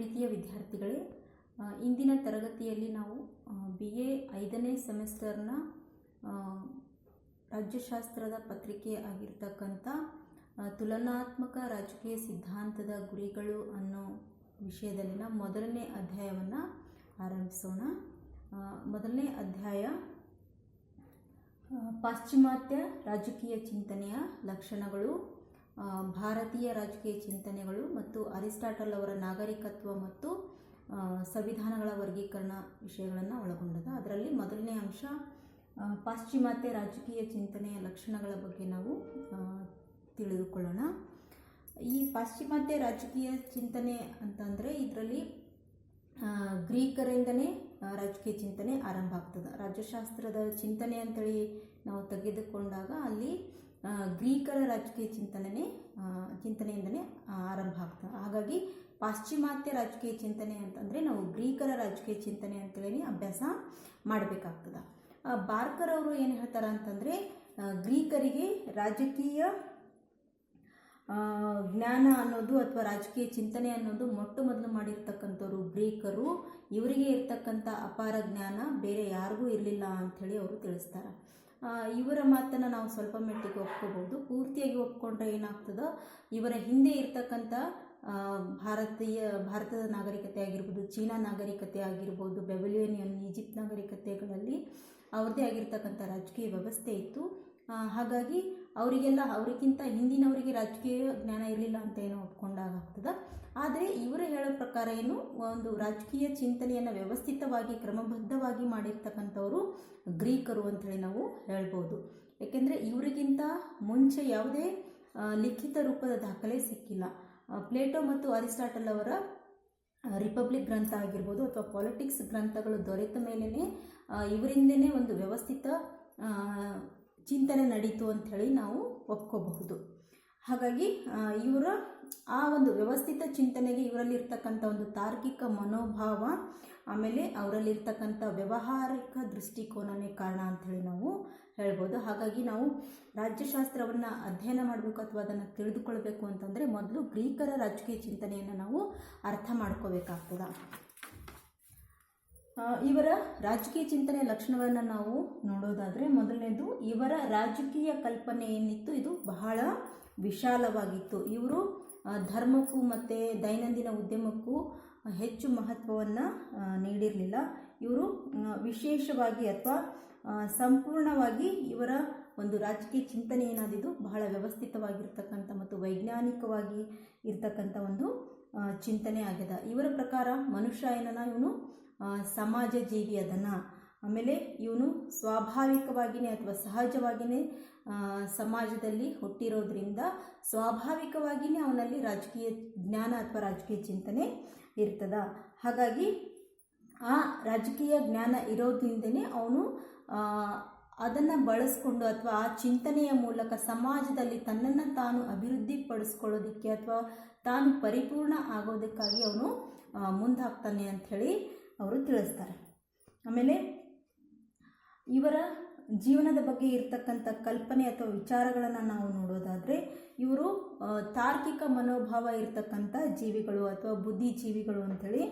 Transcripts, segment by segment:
ಪ್ರೀತಿಯ ವಿದ್ಯಾರ್ಥಿಗಳೇ ಇಂದಿನ ತರಗತಿಯಲ್ಲಿ ನಾವು ಬಿ ಎ ಐದನೇ ಸೆಮಿಸ್ಟರ್ನ ರಾಜ್ಯಶಾಸ್ತ್ರದ ಪತ್ರಿಕೆ ಆಗಿರ್ತಕ್ಕಂಥ ತುಲನಾತ್ಮಕ ರಾಜಕೀಯ ಸಿದ್ಧಾಂತದ ಗುರಿಗಳು ಅನ್ನೋ ವಿಷಯದಲ್ಲಿನ ಮೊದಲನೇ ಅಧ್ಯಾಯವನ್ನು ಆರಂಭಿಸೋಣ. ಮೊದಲನೇ ಅಧ್ಯಾಯ ಪಾಶ್ಚಿಮಾತ್ಯ ರಾಜಕೀಯ ಚಿಂತನೆಯ ಲಕ್ಷಣಗಳು. ಭಾರತೀಯ ರಾಜಕೀಯ ಚಿಂತನೆಗಳು ಮತ್ತು ಅರಿಸ್ಟಾಟಲ್ ಅವರ ನಾಗರಿಕತ್ವ ಮತ್ತು ಸಂವಿಧಾನಗಳ ವರ್ಗೀಕರಣ ವಿಷಯಗಳನ್ನು ಒಳಗೊಂಡದ. ಅದರಲ್ಲಿ ಮೊದಲನೇ ಅಂಶ ಪಾಶ್ಚಿಮಾತ್ಯ ರಾಜಕೀಯ ಚಿಂತನೆಯ ಲಕ್ಷಣಗಳ ಬಗ್ಗೆ ನಾವು ತಿಳಿದುಕೊಳ್ಳೋಣ. ಈ ಪಾಶ್ಚಿಮಾತ್ಯ ರಾಜಕೀಯ ಚಿಂತನೆ ಅಂತಂದರೆ ಇದರಲ್ಲಿ ಗ್ರೀಕರಿಂದನೇ ರಾಜಕೀಯ ಚಿಂತನೆ ಆರಂಭ ಆಗ್ತದೆ. ರಾಜ್ಯಶಾಸ್ತ್ರದ ಚಿಂತನೆ ಅಂತೇಳಿ ನಾವು ತೆಗೆದುಕೊಂಡಾಗ ಅಲ್ಲಿ ಗ್ರೀಕರ ರಾಜಕೀಯ ಚಿಂತನೆ ಚಿಂತನೆಯಿಂದನೇ ಆರಂಭ ಆಗ್ತದೆ ಹಾಗಾಗಿ ಪಾಶ್ಚಿಮಾತ್ಯ ರಾಜಕೀಯ ಚಿಂತನೆ ಅಂತಂದರೆ ನಾವು ಗ್ರೀಕರ ರಾಜಕೀಯ ಚಿಂತನೆ ಅಂತೇಳಿ ಅಭ್ಯಾಸ ಮಾಡಬೇಕಾಗ್ತದೆ. ಬಾರ್ಕರ್ ಅವರು ಏನು ಹೇಳ್ತಾರೆ ಅಂತಂದರೆ ಗ್ರೀಕರಿಗೆ ರಾಜಕೀಯ ಜ್ಞಾನ ಅನ್ನೋದು ಅಥವಾ ರಾಜಕೀಯ ಚಿಂತನೆ ಅನ್ನೋದು ಮೊಟ್ಟ ಮೊದಲು ಮಾಡಿರ್ತಕ್ಕಂಥವ್ರು ಗ್ರೀಕರು, ಇವರಿಗೆ ಇರ್ತಕ್ಕಂಥ ಅಪಾರ ಜ್ಞಾನ ಬೇರೆ ಯಾರಿಗೂ ಇರಲಿಲ್ಲ ಅಂಥೇಳಿ ಅವರು ತಿಳಿಸ್ತಾರೆ. ಇವರ ಮಾತನ್ನು ನಾವು ಸ್ವಲ್ಪ ಮಟ್ಟಿಗೆ ಒಪ್ಕೋಬಹುದು. ಪೂರ್ತಿಯಾಗಿ ಒಪ್ಕೊಂಡ್ರೆ ಏನಾಗ್ತದೋ? ಇವರ ಹಿಂದೆ ಇರ್ತಕ್ಕಂಥ ಭಾರತೀಯ, ಭಾರತದ ನಾಗರಿಕತೆ ಆಗಿರ್ಬೋದು, ಚೀನಾ ನಾಗರಿಕತೆ ಆಗಿರ್ಬೋದು ಬೆಬಲಿಯನಿಯನ್ ಈಜಿಪ್ಟ್ ನಾಗರಿಕತೆಗಳಲ್ಲಿ ಅವ್ರದ್ದೇ ಆಗಿರ್ತಕ್ಕಂಥ ರಾಜಕೀಯ ವ್ಯವಸ್ಥೆ ಇತ್ತು. ಹಾಗಾಗಿ ಅವರಿಗೆಲ್ಲ ಅವರಿಗಿಂತ ಹಿಂದಿನವರಿಗೆ ರಾಜಕೀಯ ಜ್ಞಾನ ಇರಲಿಲ್ಲ ಅಂತ ಏನೋ ಒಪ್ಕೊಂಡಾಗ್ತದೆ. ಆದರೆ ಇವರು ಹೇಳೋ ಪ್ರಕಾರ ಏನು, ಒಂದು ರಾಜಕೀಯ ಚಿಂತನೆಯನ್ನು ವ್ಯವಸ್ಥಿತವಾಗಿ, ಕ್ರಮಬದ್ಧವಾಗಿ ಮಾಡಿರ್ತಕ್ಕಂಥವರು ಗ್ರೀಕರು ಅಂಥೇಳಿ ನಾವು ಹೇಳ್ಬೋದು. ಏಕೆಂದರೆ ಇವರಿಗಿಂತ ಮುಂಚೆ ಯಾವುದೇ ಲಿಖಿತ ರೂಪದ ದಾಖಲೆ ಸಿಕ್ಕಿಲ್ಲ. ಪ್ಲೇಟೋ ಮತ್ತು ಅರಿಸ್ಟಾಟಲ್ ಅವರ ರಿಪಬ್ಲಿಕ್ ಗ್ರಂಥ ಆಗಿರ್ಬೋದು ಅಥವಾ ಪಾಲಿಟಿಕ್ಸ್ ಗ್ರಂಥಗಳು ದೊರೆತ ಮೇಲೇ ಇವರಿಂದನೇ ಒಂದು ವ್ಯವಸ್ಥಿತ ಚಿಂತನೆ ನಡೀತು ಅಂಥೇಳಿ ನಾವು ಒಪ್ಕೋಬಹುದು. ಹಾಗಾಗಿ ಇವರ ಆ ಒಂದು ವ್ಯವಸ್ಥಿತ ಚಿಂತನೆಗೆ ಇವರಲ್ಲಿರ್ತಕ್ಕಂಥ ಒಂದು ತಾರ್ಕಿಕ ಮನೋಭಾವ, ಆಮೇಲೆ ಅವರಲ್ಲಿರ್ತಕ್ಕಂಥ ವ್ಯವಹಾರಿಕ ದೃಷ್ಟಿಕೋನವೇ ಕಾರಣ ಅಂಥೇಳಿ ನಾವು ಹೇಳ್ಬೋದು. ಹಾಗಾಗಿ ನಾವು ರಾಜ್ಯಶಾಸ್ತ್ರವನ್ನು ಅಧ್ಯಯನ ಮಾಡಬೇಕು ಅಥವಾ ಅದನ್ನು ತಿಳಿದುಕೊಳ್ಬೇಕು ಅಂತಂದರೆ ಮೊದಲು ಗ್ರೀಕರ ರಾಜಕೀಯ ಚಿಂತನೆಯನ್ನು ನಾವು ಅರ್ಥ ಮಾಡ್ಕೋಬೇಕಾಗ್ತದೆ. ಇವರ ರಾಜಕೀಯ ಚಿಂತನೆಯ ಲಕ್ಷಣವನ್ನು ನಾವು ನೋಡೋದಾದರೆ ಮೊದಲನೇದು, ಇವರ ರಾಜಕೀಯ ಕಲ್ಪನೆ ಏನಿತ್ತು, ಇದು ಬಹಳ ವಿಶಾಲವಾಗಿತ್ತು. ಇವರು ಧರ್ಮಕ್ಕೂ ಮತ್ತು ದೈನಂದಿನ ಉದ್ಯಮಕ್ಕೂ ಹೆಚ್ಚು ಮಹತ್ವವನ್ನು ನೀಡಿರಲಿಲ್ಲ. ಇವರು ವಿಶೇಷವಾಗಿ ಅಥವಾ ಸಂಪೂರ್ಣವಾಗಿ ಇವರ ಒಂದು ರಾಜಕೀಯ ಚಿಂತನೆ ಏನಾದಿದ್ದು ಬಹಳ ವ್ಯವಸ್ಥಿತವಾಗಿರ್ತಕ್ಕಂಥ ಮತ್ತು ವೈಜ್ಞಾನಿಕವಾಗಿ ಇರ್ತಕ್ಕಂಥ ಒಂದು ಚಿಂತನೆ ಆಗ್ಯದ. ಇವರ ಪ್ರಕಾರ ಮನುಷ್ಯ ಏನನ್ನ ಇವನು ಸಮಾಜ ಜೀವಿ ಅದನ್ನ. ಆಮೇಲೆ ಇವನು ಸ್ವಾಭಾವಿಕವಾಗಿಯೇ ಅಥವಾ ಸಹಜವಾಗಿಯೇ ಸಮಾಜದಲ್ಲಿ ಹುಟ್ಟಿರೋದ್ರಿಂದ ಸ್ವಾಭಾವಿಕವಾಗಿಯೇ ಅವನಲ್ಲಿ ರಾಜಕೀಯ ಜ್ಞಾನ ಅಥವಾ ರಾಜಕೀಯ ಚಿಂತನೆ ಇರ್ತದ. ಹಾಗಾಗಿ ಆ ರಾಜಕೀಯ ಜ್ಞಾನ ಇರೋದ್ರಿಂದನೇ ಅವನು ಅದನ್ನು ಬಳಸ್ಕೊಂಡು ಅಥವಾ ಆ ಚಿಂತನೆಯ ಮೂಲಕ ಸಮಾಜದಲ್ಲಿ ತನ್ನನ್ನು ತಾನು ಅಭಿವೃದ್ಧಿಪಡಿಸ್ಕೊಳ್ಳೋದಕ್ಕೆ ಅಥವಾ ತಾನು ಪರಿಪೂರ್ಣ ಆಗೋದಕ್ಕಾಗಿ ಅವನು ಮುಂದಾಗ್ತಾನೆ ಅಂಥೇಳಿ ಅವರು ತಿಳಿಸ್ತಾರೆ. ಆಮೇಲೆ ಇವರ ಜೀವನದ ಬಗ್ಗೆ ಇರ್ತಕ್ಕಂಥ ಕಲ್ಪನೆ ಅಥವಾ ವಿಚಾರಗಳನ್ನು ನಾವು ನೋಡೋದಾದರೆ, ಇವರು ತಾರ್ಕಿಕ ಮನೋಭಾವ ಇರ್ತಕ್ಕಂಥ ಜೀವಿಗಳು ಅಥವಾ ಬುದ್ಧಿಜೀವಿಗಳು ಅಂಥೇಳಿ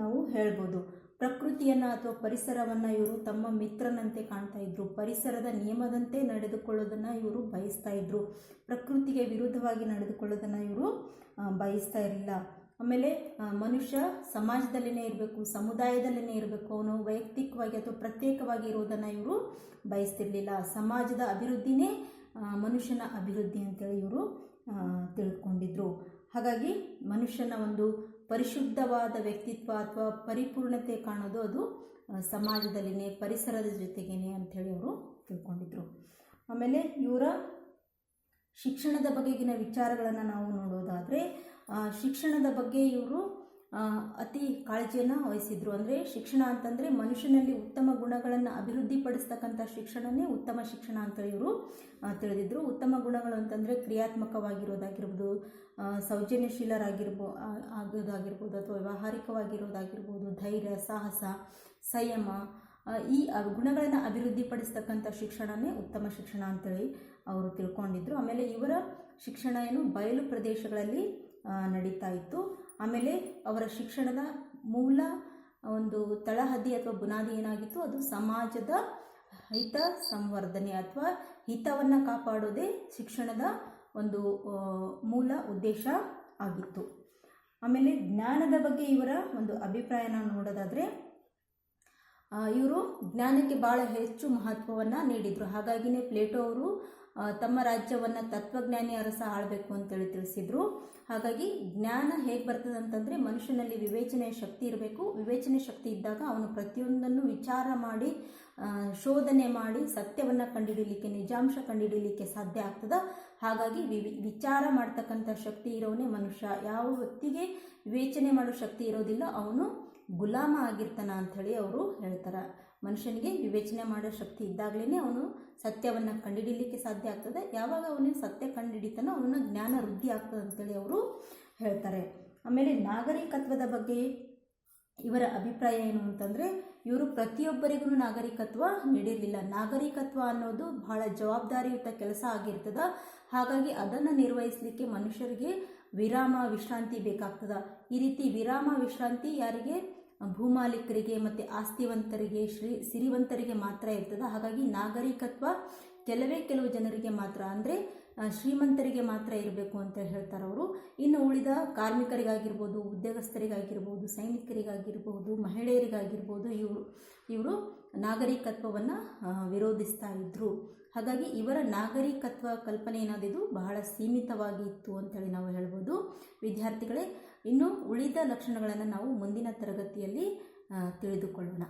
ನಾವು ಹೇಳ್ಬೋದು. ಪ್ರಕೃತಿಯನ್ನು ಅಥವಾ ಪರಿಸರವನ್ನು ಇವರು ತಮ್ಮ ಮಿತ್ರನಂತೆ ಕಾಣ್ತಾ ಇದ್ರು. ಪರಿಸರದ ನಿಯಮದಂತೆ ನಡೆದುಕೊಳ್ಳೋದನ್ನು ಇವರು ಬಯಸ್ತಾ ಇದ್ರು. ಪ್ರಕೃತಿಗೆ ವಿರುದ್ಧವಾಗಿ ನಡೆದುಕೊಳ್ಳೋದನ್ನು ಇವರು ಬಯಸ್ತಾ ಇರಲಿಲ್ಲ. ಆಮೇಲೆ ಮನುಷ್ಯ ಸಮಾಜದಲ್ಲಿನೇ ಇರಬೇಕು, ಸಮುದಾಯದಲ್ಲಿನೇ ಇರಬೇಕು, ಅವನು ವೈಯಕ್ತಿಕವಾಗಿ ಅಥವಾ ಪ್ರತ್ಯೇಕವಾಗಿ ಇರೋದನ್ನು ಇವರು ಬಯಸ್ತಿರ್ಲಿಲ್ಲ. ಸಮಾಜದ ಅಭಿವೃದ್ಧಿನೇ ಮನುಷ್ಯನ ಅಭಿವೃದ್ಧಿ ಅಂತೇಳಿ ಇವರು ತಿಳ್ಕೊಂಡಿದ್ರು. ಹಾಗಾಗಿ ಮನುಷ್ಯನ ಒಂದು ಪರಿಶುದ್ಧವಾದ ವ್ಯಕ್ತಿತ್ವ ಅಥವಾ ಪರಿಪೂರ್ಣತೆ ಕಾಣೋದು ಅದು ಸಮಾಜದಲ್ಲಿನೇ, ಪರಿಸರದ ಜೊತೆಗೇನೆ ಅಂಥೇಳಿ ಅವರು ತಿಳ್ಕೊಂಡಿದ್ರು. ಆಮೇಲೆ ಇವರ ಶಿಕ್ಷಣದ ಬಗೆಗಿನ ವಿಚಾರಗಳನ್ನು ನಾವು ನೋಡೋದಾದರೆ ಶಿಕ್ಷಣದ ಬಗ್ಗೆ ಇವರು ಅತಿ ಕಾಳಜಿಯನ್ನು ವಹಿಸಿದ್ರು. ಅಂದರೆ ಶಿಕ್ಷಣ ಅಂತಂದರೆ ಮನುಷ್ಯನಲ್ಲಿ ಉತ್ತಮ ಗುಣಗಳನ್ನು ಅಭಿವೃದ್ಧಿಪಡಿಸ್ತಕ್ಕಂಥ ಶಿಕ್ಷಣನೇ ಉತ್ತಮ ಶಿಕ್ಷಣ ಅಂತ ಇವರು ತಿಳಿದಿದ್ರು. ಉತ್ತಮ ಗುಣಗಳು ಅಂತಂದರೆ ಕ್ರಿಯಾತ್ಮಕವಾಗಿರೋದಾಗಿರ್ಬೋದು ಸೌಜನ್ಯಶೀಲರಾಗಿರ್ಬೋ ಆಗೋದಾಗಿರ್ಬೋದು, ಅಥವಾ ವ್ಯಾವಹಾರಿಕವಾಗಿರೋದಾಗಿರ್ಬೋದು, ಧೈರ್ಯ, ಸಾಹಸ, ಸಂಯಮ ಈ ಗುಣಗಳನ್ನು ಅಭಿವೃದ್ಧಿಪಡಿಸ್ತಕ್ಕಂಥ ಶಿಕ್ಷಣನೇ ಉತ್ತಮ ಶಿಕ್ಷಣ ಅಂತೇಳಿ ಅವರು ತಿಳ್ಕೊಂಡಿದ್ರು. ಆಮೇಲೆ ಇವರ ಶಿಕ್ಷಣ ಏನು ಬಯಲು ಪ್ರದೇಶಗಳಲ್ಲಿ ನಡೀತಾ ಇತ್ತು. ಆಮೇಲೆ ಅವರ ಶಿಕ್ಷಣದ ಮೂಲ ಒಂದು ತಳಹದಿ ಅಥವಾ ಬುನಾದಿ ಏನಾಗಿತ್ತು? ಅದು ಸಮಾಜದ ಹಿತ ಸಂವರ್ಧನೆ ಅಥವಾ ಹಿತವನ್ನು ಕಾಪಾಡೋದೇ ಶಿಕ್ಷಣದ ಒಂದು ಮೂಲ ಉದ್ದೇಶ ಆಗಿತ್ತು. ಆಮೇಲೆ ಜ್ಞಾನದ ಬಗ್ಗೆ ಇವರ ಒಂದು ಅಭಿಪ್ರಾಯ ನಾವು ನೋಡೋದಾದರೆ ಇವರು ಜ್ಞಾನಕ್ಕೆ ಭಾಳ ಹೆಚ್ಚು ಮಹತ್ವವನ್ನು ನೀಡಿದರು. ಹಾಗಾಗಿನೇ ಪ್ಲೇಟೋ ಅವರು ತಮ್ಮ ರಾಜ್ಯವನ್ನು ತತ್ವಜ್ಞಾನಿ ಅರಸ ಆಳಬೇಕು ಅಂತೇಳಿ ತಿಳಿಸಿದ್ರು. ಹಾಗಾಗಿ ಜ್ಞಾನ ಹೇಗೆ ಬರ್ತದೆ ಅಂತಂದರೆ ಮನುಷ್ಯನಲ್ಲಿ ವಿವೇಚನೆಯ ಶಕ್ತಿ ಇರಬೇಕು. ವಿವೇಚನೆ ಶಕ್ತಿ ಇದ್ದಾಗ ಅವನು ಪ್ರತಿಯೊಂದನ್ನು ವಿಚಾರ ಮಾಡಿ ಶೋಧನೆ ಮಾಡಿ ಸತ್ಯವನ್ನು ಕಂಡುಹಿಡಿಯಲಿಕ್ಕೆ ನಿಜಾಂಶ ಕಂಡುಹಿಡಿಯಲಿಕ್ಕೆ ಸಾಧ್ಯ ಆಗ್ತದೆ. ಹಾಗಾಗಿ ವಿವಿ, ವಿಚಾರ ಮಾಡ್ತಕ್ಕಂಥ ಶಕ್ತಿ ಇರೋನೇ ಮನುಷ್ಯ. ಯಾವ ವ್ಯಕ್ತಿಗೆ ವಿವೇಚನೆ ಮಾಡೋ ಶಕ್ತಿ ಇರೋದಿಲ್ಲ, ಅವನು ಗುಲಾಮ ಆಗಿರ್ತಾನ ಅಂಥೇಳಿ ಅವರು ಹೇಳ್ತಾರೆ. ಮನುಷ್ಯನಿಗೆ ವಿವೇಚನೆ ಮಾಡೋ ಶಕ್ತಿ ಇದ್ದಾಗಲೇ ಅವನು ಸತ್ಯವನ್ನು ಕಂಡುಹಿಡಿಯಲಿಕ್ಕೆ ಸಾಧ್ಯ ಆಗ್ತದೆ. ಯಾವಾಗ ಅವನಿಗೆ ಸತ್ಯ ಕಂಡುಹಿಡಿತಾನೋ ಅವನ ಜ್ಞಾನ ವೃದ್ಧಿ ಆಗ್ತದೆ ಅಂತೇಳಿ ಅವರು ಹೇಳ್ತಾರೆ. ಆಮೇಲೆ ನಾಗರಿಕತ್ವದ ಬಗ್ಗೆ ಇವರ ಅಭಿಪ್ರಾಯ ಏನು ಅಂತಂದರೆ, ಇವರು ಪ್ರತಿಯೊಬ್ಬರಿಗೂ ನಾಗರಿಕತ್ವ ನೀಡಿರಲಿಲ್ಲ. ನಾಗರಿಕತ್ವ ಅನ್ನೋದು ಬಹಳ ಜವಾಬ್ದಾರಿಯುತ ಕೆಲಸ ಆಗಿರ್ತದ. ಹಾಗಾಗಿ ಅದನ್ನು ನಿರ್ವಹಿಸಲಿಕ್ಕೆ ಮನುಷ್ಯರಿಗೆ ವಿರಾಮ ವಿಶ್ರಾಂತಿ ಬೇಕಾಗ್ತದೆ. ಈ ರೀತಿ ವಿರಾಮ ವಿಶ್ರಾಂತಿ ಯಾರಿಗೆ? ಭೂಮಾಲೀಕರಿಗೆ ಮತ್ತು ಆಸ್ತಿವಂತರಿಗೆ, ಶ್ರೀ ಸಿರಿವಂತರಿಗೆ ಮಾತ್ರ ಇರ್ತದೆ. ಹಾಗಾಗಿ ನಾಗರಿಕತ್ವ ಕೆಲವೇ ಕೆಲವು ಜನರಿಗೆ ಮಾತ್ರ ಅಂದರೆ ಶ್ರೀಮಂತರಿಗೆ ಮಾತ್ರ ಇರಬೇಕು ಅಂತ ಹೇಳ್ತಾರೆ ಅವರು. ಇನ್ನು ಉಳಿದ ಕಾರ್ಮಿಕರಿಗಾಗಿರ್ಬೋದು, ಉದ್ಯೋಗಸ್ಥರಿಗಾಗಿರ್ಬೋದು, ಸೈನಿಕರಿಗಾಗಿರ್ಬೋದು, ಮಹಿಳೆಯರಿಗಾಗಿರ್ಬೋದು ಇವರು ಇವರು ನಾಗರಿಕತ್ವವನ್ನು ವಿರೋಧಿಸ್ತಾ ಇದ್ದರು ಹಾಗಾಗಿ ಇವರ ನಾಗರಿಕತ್ವ ಕಲ್ಪನೆ ಏನಾದಿದು ಬಹಳ ಸೀಮಿತವಾಗಿ ಇತ್ತು ಅಂತೇಳಿ ನಾವು ಹೇಳ್ಬೋದು. ವಿದ್ಯಾರ್ಥಿಗಳೇ ಇನ್ನು ಉಳಿದ ಲಕ್ಷಣಗಳನ್ನು ನಾವು ಮುಂದಿನ ತರಗತಿಯಲ್ಲಿ ತಿಳಿದುಕೊಳ್ಳೋಣ.